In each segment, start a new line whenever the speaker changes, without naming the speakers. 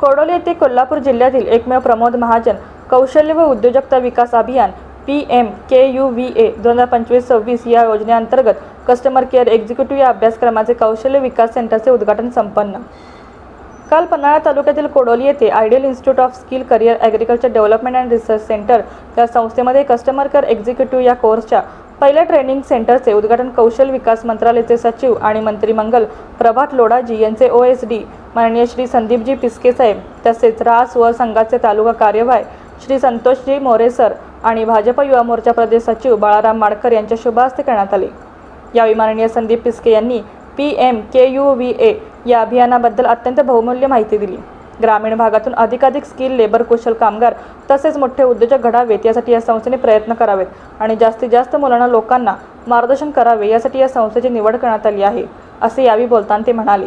कोडोली येथे कोल्हापूर जिल्ह्यातील एकमेव प्रमोद महाजन कौशल्य व उद्योजकता विकास अभियान P M K U V A दोन हजार पंचवीस सव्वीस या योजनेअंतर्गत कस्टमर केअर एक्झिक्युटिव्ह या अभ्यासक्रमाचे कौशल्य विकास सेंटरचे उद्घाटन संपन्न. काल पन्हाळा तालुक्यातील कोडोली येथे ideal institute of skill career agriculture development and research centre या संस्थेमध्ये कस्टमर केअर एक्झिक्युटिव्ह या कोर्सच्या पहिल्या ट्रेनिंग सेंटरचे उद्घाटन कौशल विकास मंत्रालयाचे सचिव आणि मंत्रिमंगल प्रभात लोडाजी यांचे ओ एस डी माननीय श्री संदीपजी पिस्के साहेब तसेच रास व संघाचे तालुका कार्यवाह श्री संतोषजी मोरेसर आणि भाजप युवा मोर्चा प्रदेश सचिव बाळाराम माडकर यांच्या शुभ हस्ते करण्यात आले. यावेळी माननीय संदीप पिस्के यांनी P M K U V A या अभियानाबद्दल अत्यंत बहुमूल्य माहिती दिली. ग्रामीण भागातून अधिकाधिक स्किल लेबर कुशल कामगार तसेच मोठे उद्योजक घडावेत यासाठी या संस्थेने प्रयत्न करावेत आणि जास्तीत जास्त मुलांना लोकांना मार्गदर्शन करावे यासाठी या संस्थेची निवड करण्यात आली आहे असे यावेळी बोलताना ते म्हणाले.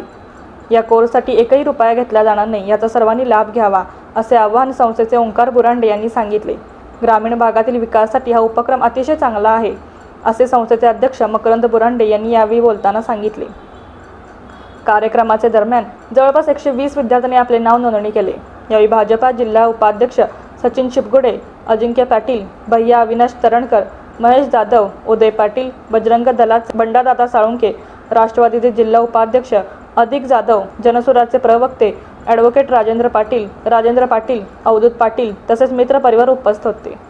या कोर्ससाठी एकही रुपया घेतला जाणार नाही याचा सर्वांनी लाभ घ्यावा असे आवाहन संस्थेचे ओंकार बुरांडे यांनी सांगितले. ग्रामीण भागातील विकासासाठी हा उपक्रम अतिशय चांगला आहे असे संस्थेचे अध्यक्ष मकरंद बुरांडे यांनी यावेळी बोलताना सांगितले. कार्यक्रमाच्या दरम्यान जवळपास एकशे वीस विद्यार्थ्यांनी आपले नाव नोंदणी केले. यावेळी भाजपा जिल्हा उपाध्यक्ष सचिन शिपगुडे अजिंक्य पाटील भैया अविनाश तरणकर महेश जाधव उदय पाटील बजरंग दलाच बंडादादा साळुंके राष्ट्रवादीचे जिल्हा उपाध्यक्ष अधिक जाधव जनसुराचे प्रवक्ते ॲडव्होकेट राजेंद्र पाटील राजेंद्र पाटील अवधूत पाटील तसेच मित्रपरिवार उपस्थित होते.